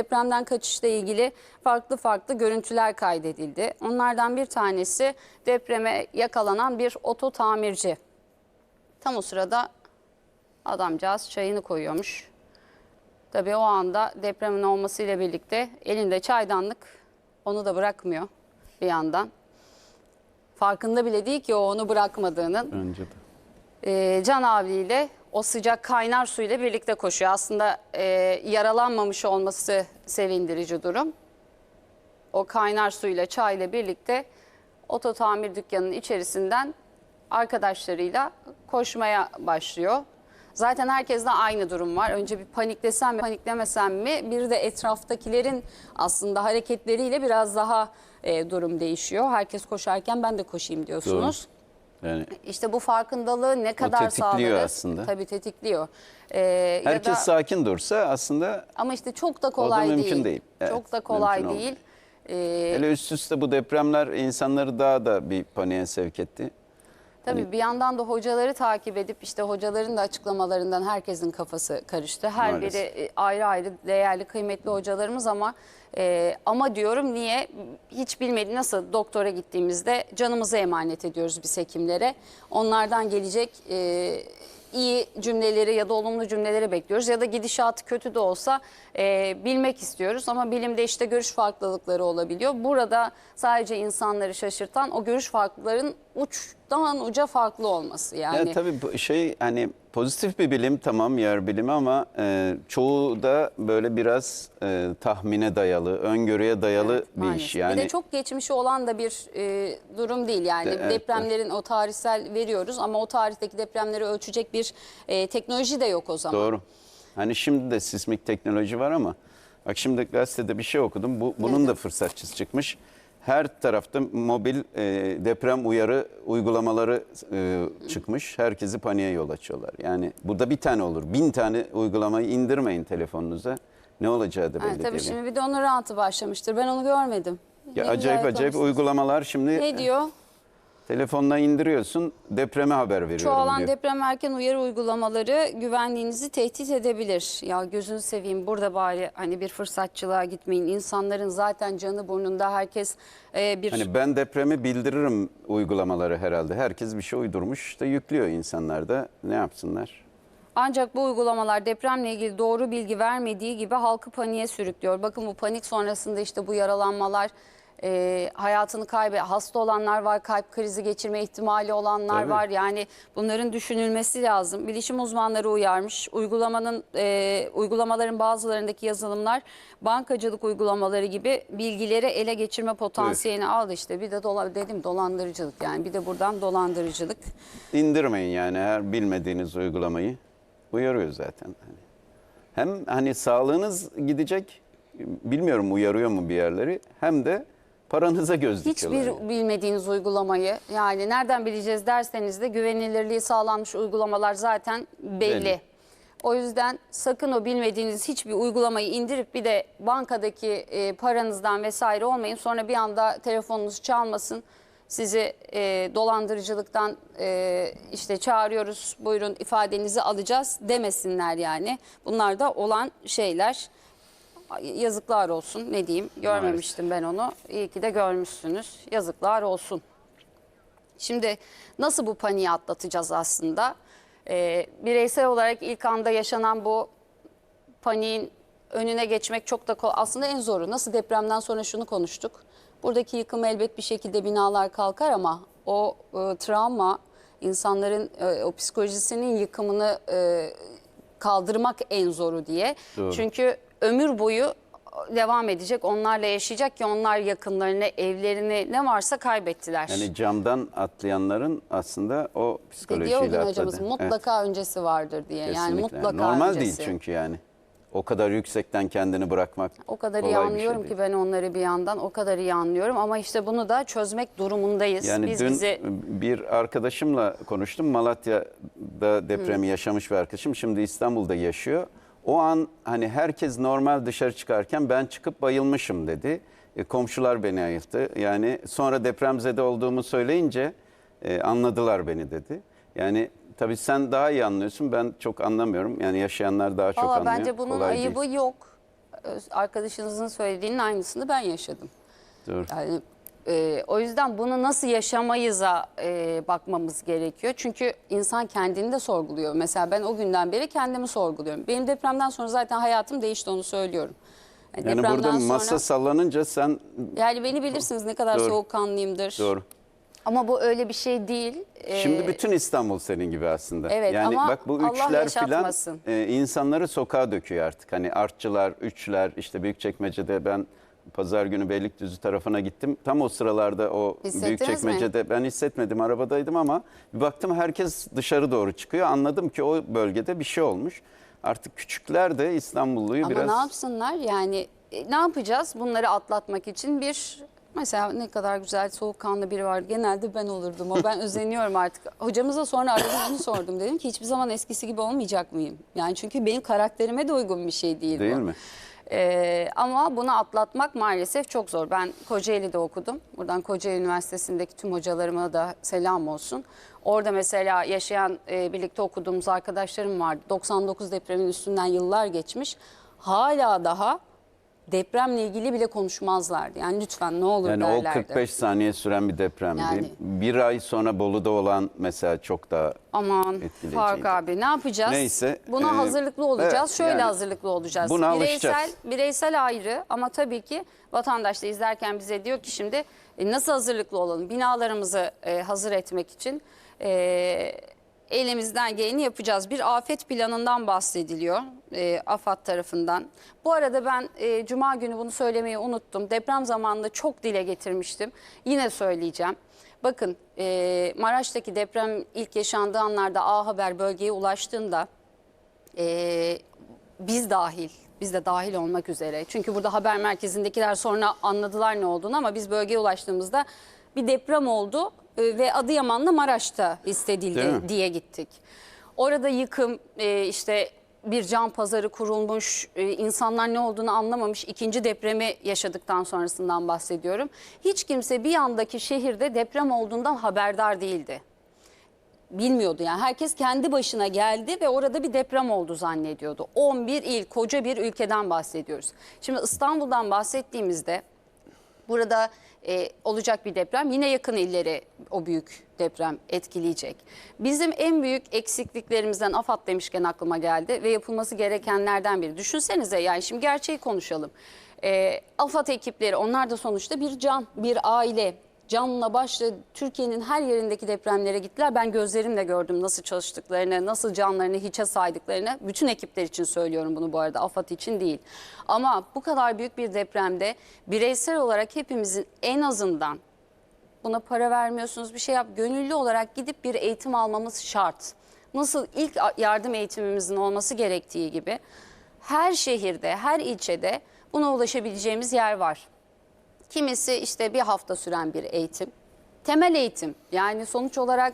Depremden kaçışla ilgili farklı farklı görüntüler kaydedildi. Onlardan bir tanesi depreme yakalanan bir oto tamirci. Tam o sırada adamcağız çayını koyuyormuş. Tabii o anda depremin olmasıyla birlikte elinde çaydanlık onu da bırakmıyor bir yandan. Farkında bile değil ki o onu bırakmadığının. Bence de. Ee, Can abiyle o sıcak kaynar suyla birlikte koşuyor. Aslında e, yaralanmamış olması sevindirici durum. O kaynar suyla çayla birlikte oto tamir dükkanının içerisinden arkadaşlarıyla koşmaya başlıyor. Zaten herkeste aynı durum var. Önce bir paniklesem mi, paniklemesem mi? Bir de etraftakilerin aslında hareketleriyle biraz daha e, durum değişiyor. Herkes koşarken ben de koşayım diyorsunuz. Yani İşte bu farkındalığı ne kadar tetikliyor sağlarız? aslında. Tabii tetikliyor. Ee, ya herkes da- sakin dursa aslında ama işte çok da kolay mümkün değil. Evet, çok da kolay mümkün değil. Ee, hele üst üste bu depremler insanları daha da bir paniğe sevk etti. Tabii bir yandan da hocaları takip edip işte hocaların da açıklamalarından herkesin kafası karıştı. Her Maalesef. biri e, ayrı ayrı değerli kıymetli hocalarımız ama e, ama diyorum niye hiç bilmedi nasıl doktora gittiğimizde canımızı emanet ediyoruz biz hekimlere. Onlardan gelecek e, iyi cümleleri ya da olumlu cümleleri bekliyoruz ya da gidişatı kötü de olsa e, bilmek istiyoruz ama bilimde işte görüş farklılıkları olabiliyor. Burada sadece insanları şaşırtan o görüş farklılıkların uçtan uca farklı olması yani. Ya tabii şey hani pozitif bir bilim tamam yer bilimi ama e, çoğu da böyle biraz e, tahmine dayalı, öngörüye dayalı Evet, bir maalesef. iş. Yani Bir de çok geçmişi olan da bir e, durum değil yani evet, depremlerin o tarihsel veriyoruz ama o tarihteki depremleri ölçecek bir e, teknoloji de yok o zaman. Doğru. Hani şimdi de sismik teknoloji var ama bak şimdi gazetede bir şey okudum. Bu bunun da fırsatçısı çıkmış. Her tarafta mobil e, deprem uyarı uygulamaları e, çıkmış. Herkesi paniğe yol açıyorlar. Yani burada bir tane olur. Bin tane uygulamayı indirmeyin telefonunuza. Ne olacağı da belli Yani tabii değil. şimdi bir de onun rantı başlamıştır. Ben onu görmedim. Ya Ne acayip güzel acayip konuştunuz. uygulamalar şimdi Ne diyor? Telefonla indiriyorsun. Depreme haber veriyorum Çoğalan diyor. deprem erken uyarı uygulamaları güvenliğinizi tehdit edebilir. Ya gözünü seveyim burada bari hani bir fırsatçılığa gitmeyin. İnsanların zaten canı burnunda herkes e, bir Hani ben depremi bildiririm uygulamaları herhalde. Herkes bir şey uydurmuş işte yüklüyor insanlar da ne yapsınlar? Ancak bu uygulamalar depremle ilgili doğru bilgi vermediği gibi halkı paniğe sürüklüyor. Bakın bu panik sonrasında işte bu yaralanmalar, e, hayatını kaybe, hasta olanlar var, kalp krizi geçirme ihtimali olanlar Tabii. var. Yani bunların düşünülmesi lazım. Bilişim uzmanları uyarmış. Uygulamanın e, uygulamaların bazılarındaki yazılımlar bankacılık uygulamaları gibi bilgileri ele geçirme potansiyelini aldı işte. Bir de dola, dedim dolandırıcılık yani bir de buradan dolandırıcılık. İndirmeyin yani her bilmediğiniz uygulamayı. Uyarıyor zaten. Hem hani sağlığınız gidecek, bilmiyorum uyarıyor mu bir yerleri, hem de paranıza göz dikiyorlar. Hiçbir yani. bilmediğiniz uygulamayı yani nereden bileceğiz derseniz de güvenilirliği sağlanmış uygulamalar zaten belli. Belli. O yüzden sakın o bilmediğiniz hiçbir uygulamayı indirip bir de bankadaki e, paranızdan vesaire olmayın. Sonra bir anda telefonunuz çalmasın. Sizi e, dolandırıcılıktan e, işte çağırıyoruz buyurun ifadenizi alacağız demesinler yani. Bunlar da olan şeyler. Yazıklar olsun ne diyeyim görmemiştim ben onu. İyi ki de görmüşsünüz. Yazıklar olsun. Şimdi nasıl bu paniği atlatacağız aslında? Ee, bireysel olarak ilk anda yaşanan bu paniğin önüne geçmek çok da kolay. Aslında en zoru. Nasıl depremden sonra şunu konuştuk. Buradaki yıkım elbet bir şekilde binalar kalkar ama o e, travma insanların e, o psikolojisinin yıkımını e, kaldırmak en zoru diye. Doğru. Çünkü ömür boyu devam edecek. Onlarla yaşayacak ki onlar yakınlarını, evlerini ne varsa kaybettiler. Yani camdan atlayanların aslında o diyor psikolojiyle gün atladı. hocamız mutlaka öncesi vardır diye. Yani kesinlikle. mutlaka Normal öncesi. değil çünkü yani. O kadar yüksekten kendini bırakmak O kadar kolay iyi bir şey anlıyorum değil. ki ben onları bir yandan o kadar iyi anlıyorum ama işte bunu da çözmek durumundayız. Yani Biz dün bizi bir arkadaşımla konuştum. Malatya'da depremi yaşamış bir arkadaşım. Şimdi İstanbul'da yaşıyor. O an hani herkes normal dışarı çıkarken ben çıkıp bayılmışım dedi. E, komşular beni ayılttı. Yani sonra depremzede olduğumu söyleyince e, anladılar beni dedi. Yani tabii sen daha iyi anlıyorsun. Ben çok anlamıyorum. Yani yaşayanlar daha çok Valla anlıyor. bence bunun Kolay değil. ayıbı yok. Arkadaşınızın söylediğinin aynısını ben yaşadım. Doğru. Yani e, o yüzden bunu nasıl yaşamayız'a e, bakmamız gerekiyor. Çünkü insan kendini de sorguluyor. Mesela ben o günden beri kendimi sorguluyorum. Benim depremden sonra zaten hayatım değişti onu söylüyorum. Yani, Yani depremden burada masa sonra- sallanınca sen yani beni bilirsiniz ne kadar Doğru. soğukkanlıyımdır. doğru. Ama bu öyle bir şey değil. Ee, Şimdi bütün İstanbul senin gibi aslında. Evet, yani ama bak bu Allah üçler filan e, insanları sokağa döküyor artık. Hani artçılar, üçler işte Büyükçekmece'de ben pazar günü Beylikdüzü tarafına gittim. Tam o sıralarda o Hissettiniz Büyükçekmece'de ben hissetmedim arabadaydım ama bir baktım herkes dışarı doğru çıkıyor. Anladım ki o bölgede bir şey olmuş. Artık küçükler de İstanbulluyu Ama biraz ne yapsınlar yani e, ne yapacağız bunları atlatmak için bir mesela ne kadar güzel soğukkanlı biri var genelde ben olurdum o ben özeniyorum artık hocamıza sonra aradım onu sordum dedim ki hiçbir zaman eskisi gibi olmayacak mıyım yani çünkü benim karakterime de uygun bir şey değil, değil bu. mi? Ee, ama bunu atlatmak maalesef çok zor. Ben Kocaeli'de okudum. Buradan Kocaeli Üniversitesi'ndeki tüm hocalarıma da selam olsun. Orada mesela yaşayan, e, birlikte okuduğumuz arkadaşlarım vardı. 99 depremin üstünden yıllar geçmiş. Hala daha depremle ilgili bile konuşmazlardı. Yani lütfen ne olur Yani o derlerdi. 45 saniye süren bir depremdi. Yani. Bir ay sonra Bolu'da olan mesela çok daha Aman. Faruk abi ne yapacağız? Neyse, Buna e, hazırlıklı olacağız. evet, Şöyle yani hazırlıklı olacağız. buna bireysel, alışacağız. bireysel ayrı ama tabii ki vatandaş da izlerken bize diyor ki şimdi e, nasıl hazırlıklı olalım? Binalarımızı e, hazır etmek için e, elimizden geleni yapacağız. Bir afet planından bahsediliyor e, AFAD tarafından. Bu arada ben e, Cuma günü bunu söylemeyi unuttum. Deprem zamanında çok dile getirmiştim. Yine söyleyeceğim. Bakın e, Maraş'taki deprem ilk yaşandığı anlarda A Haber bölgeye ulaştığında e, biz dahil, biz de dahil olmak üzere. Çünkü burada haber merkezindekiler sonra anladılar ne olduğunu ama biz bölgeye ulaştığımızda bir deprem oldu e, ve Adıyaman'la Maraş'ta mi? diye gittik. Orada yıkım e, işte bir can pazarı kurulmuş, e, insanlar ne olduğunu anlamamış. ikinci depremi yaşadıktan sonrasından bahsediyorum. Hiç kimse bir yandaki şehirde deprem olduğundan haberdar değildi bilmiyordu yani. Herkes kendi başına geldi ve orada bir deprem oldu zannediyordu. 11 il, koca bir ülkeden bahsediyoruz. Şimdi İstanbul'dan bahsettiğimizde burada e, olacak bir deprem yine yakın illeri o büyük deprem etkileyecek. Bizim en büyük eksikliklerimizden AFAD demişken aklıma geldi ve yapılması gerekenlerden biri. Düşünsenize yani şimdi gerçeği konuşalım. E, AFAD ekipleri onlar da sonuçta bir can, bir aile canla başla Türkiye'nin her yerindeki depremlere gittiler. Ben gözlerimle gördüm nasıl çalıştıklarını, nasıl canlarını hiçe saydıklarını. Bütün ekipler için söylüyorum bunu bu arada, AFAD için değil. Ama bu kadar büyük bir depremde bireysel olarak hepimizin en azından buna para vermiyorsunuz bir şey yap. Gönüllü olarak gidip bir eğitim almamız şart. Nasıl ilk yardım eğitimimizin olması gerektiği gibi her şehirde, her ilçede buna ulaşabileceğimiz yer var. Kimisi işte bir hafta süren bir eğitim. Temel eğitim yani sonuç olarak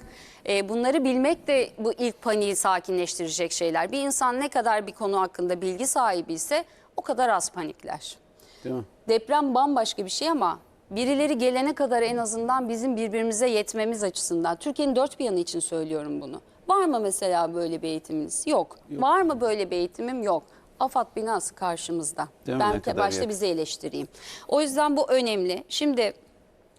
e, bunları bilmek de bu ilk paniği sakinleştirecek şeyler. Bir insan ne kadar bir konu hakkında bilgi sahibi ise o kadar az panikler. Değil mi? Deprem bambaşka bir şey ama birileri gelene kadar en azından bizim birbirimize yetmemiz açısından. Türkiye'nin dört bir yanı için söylüyorum bunu. Var mı mesela böyle bir eğitiminiz? Yok. Var mı böyle bir eğitimim? Yok. AFAD binası karşımızda. Değil mi? Ne ben kadar başta yakın. bizi eleştireyim. O yüzden bu önemli. Şimdi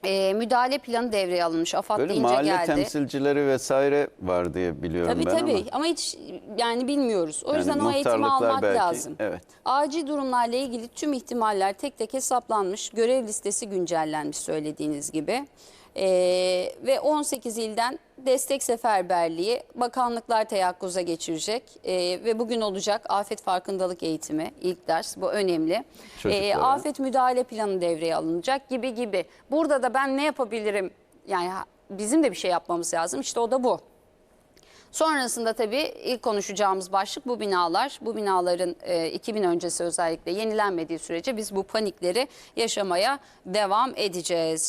e, müdahale planı devreye alınmış. AFAD Böyle deyince mahalle geldi. temsilcileri vesaire var diye biliyorum Tabii ben tabii ama. ama hiç yani bilmiyoruz. O Yani yüzden o eğitimi almak belki, lazım. evet. Acil durumlarla ilgili tüm ihtimaller tek tek hesaplanmış. Görev listesi güncellenmiş söylediğiniz gibi. Ee, ve 18 ilden destek seferberliği bakanlıklar teyakkuza geçirecek. Ee, ve bugün olacak afet farkındalık eğitimi ilk ders bu önemli. Ee, afet müdahale planı devreye alınacak gibi gibi. Burada da ben ne yapabilirim? Yani bizim de bir şey yapmamız lazım. İşte o da bu. Sonrasında tabii ilk konuşacağımız başlık bu binalar. Bu binaların e, 2000 öncesi özellikle yenilenmediği sürece biz bu panikleri yaşamaya devam edeceğiz.